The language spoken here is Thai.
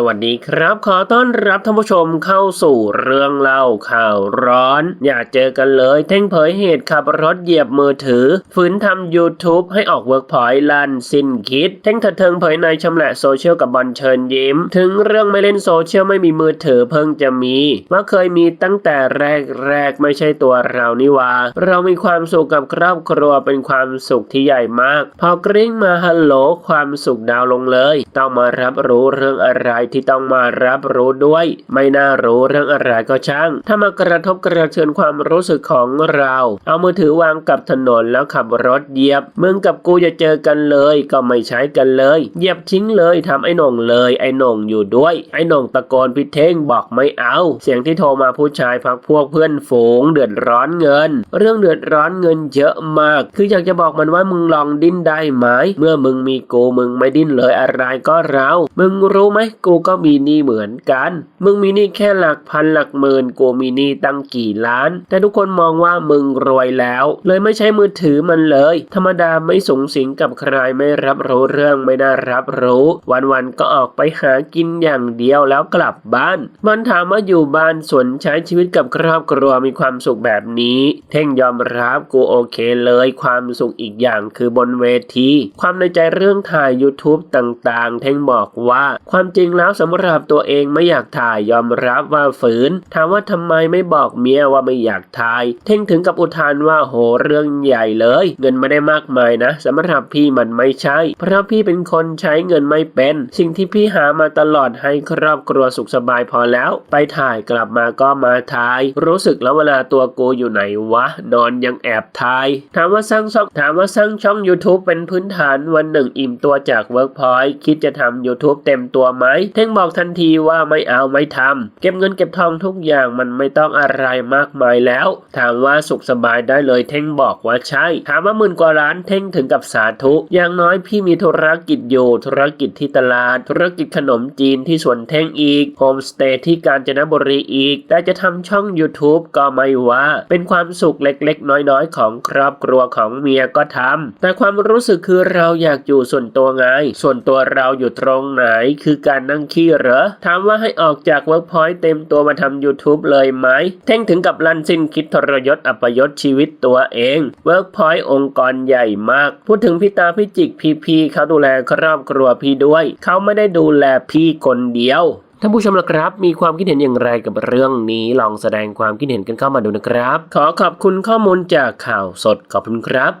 สวัสดีครับ ขอต้อนรับท่านผู้ชมเข้าสู่เรื่องเล่าข่าวร้อน อย่าเจอกันเลยเท่งเผยเหตุขับรถเหยียบมือถือ ฝืนทำ YouTube ให้ออกเวิร์กพอยต์ลันสิ้นคิด เท่งเถิดเทิงเผยในชำละโซเชียลกับบอลเชิญยิ้ม ถึงเรื่องไม่เล่นโซเชียลไม่มีมือถือเพิ่งจะมี ว่าเคยมีตั้งแต่แรกแรกไม่ใช่ตัวเรานี่วาเรามีความสุขกับครอบครัวเป็นความสุขที่ใหญ่มาก พอกริ้งมาฮัลโหลความสุขดาวลงเลย ต้องมารับรู้เรื่องอะไรที่ต้องมารับรู้ด้วย ไม่น่ารู้เรื่องอะไรก็ช่าง ถ้ามากระทบกระเทือนความรู้สึกของเรา เอามือถือวางกับถนนแล้วขับรถเหยียบมึงกับกูจะเจอกันเลย ก็ไม่ใช้กันเลยเหยียบทิ้งเลยทำไอ้หน่งเลย ไอ้หน่งอยู่ด้วย ไอ้หน่งตะโกนพิเท่งบอกไม่เอา เสียงที่โทรมาผู้ชายพักพวกเพื่อนฝูง เดือดร้อนเงิน เรื่องเดือดร้อนเงินเยอะมาก คืออยากจะบอกมันว่ามึงลองดิ้นได้ไหมเมื่อมึงมีกูมึงไม่ดิ้นเลยอะไรก็เรา มึงรู้ไหมกก็มีหนี้เหมือนกัน มึงมีหนี้แค่หลักพันหลักหมื่นกูมีหนี้ตั้งกี่ล้าน แต่ทุกคนมองว่ามึงรวยแล้ว เลยไม่ใช้มือถือมันเลย ธรรมดาไม่สูงสิงกับใครไม่รับรู้เรื่องไม่น่ารับรู้ วันๆก็ออกไปหากินอย่างเดียวแล้วกลับบ้าน มันถามว่าอยู่บ้านสนใช้ชีวิตกับครอบครัวมีความสุขแบบนี้ เท่งยอมรับกูโอเคเลยความสุขอีกอย่างคือบนเวที ความในใจเรื่องถ่าย YouTube ต่างๆ เท่งบอกว่าความจริงแล้วสำหรับตัวเองไม่อยากถ่ายยอมรับว่าฝืน ถามว่าทำไมไม่บอกเมียว่าไม่อยากถ่าย เท่งถึงกับอุทานว่าโหเรื่องใหญ่เลย เงินไม่ได้มากมายนะสำหรับพี่มันไม่ใช่ เพราะพี่เป็นคนใช้เงินไม่เป็น สิ่งที่พี่หามาตลอดให้ครอบครัวสุขสบายพอแล้ว ไปถ่ายกลับมาก็มาถ่าย รู้สึกแล้วเวลาตัวกูอยู่ไหนวะ นอนยังแอบถ่าย ถามว่าสร้างช่องถามว่าสร้างช่อง YouTube เป็นพื้นฐานวันหนึ่งอิ่มตัวจาก Workpoint คิดจะทำ YouTube เต็มตัวไหมเท่งบอกทันทีว่าไม่เอาไม่ทำเก็บเงินเก็บทองทุกอย่างมันไม่ต้องอะไรมากมายแล้ว ถามว่าสุขสบายได้เลยเท่งบอกว่าใช่ ถามว่าหมื่นกว่าล้านเท่งถึงกับสาธุ อย่างน้อยพี่มีธุรกิจอยู่ธุรกิจที่ตลาด ธุรกิจขนมจีนที่สวนเท่งอีกโฮมสเตย์ที่กาญจนบุรีอีก แต่จะทำช่อง YouTube ก็ไม่ว่า เป็นความสุขเล็กๆ น้อยๆ ของครอบครัวของเมียก็ทำแต่ความรู้สึกคือเราอยากอยู่ส่วนตัวไง ส่วนตัวเราอยู่ตรงไหนคือการนั่งขี้เหรอ ถามว่าให้ออกจากเวิร์กพอยต์เต็มตัวมาทำ YouTube เลยไหม เท่งถึงกับลันสิ้นคิดทรยศอัปยศชีวิตตัวเองเวิร์กพอยต์องค์กรใหญ่มาก พูดถึงพี่ตาพี่จิกพี่พีเขาดูแลครอบครัวพี่ด้วย เขาไม่ได้ดูแลพี่คนเดียวท่านผู้ชมละครับ มีความคิดเห็นอย่างไรกับเรื่องนี้ ลองแสดงความคิดเห็นกันเข้ามาดูนะครับ ขอขอบคุณข้อมูลจากข่าวสดขอบคุณครับ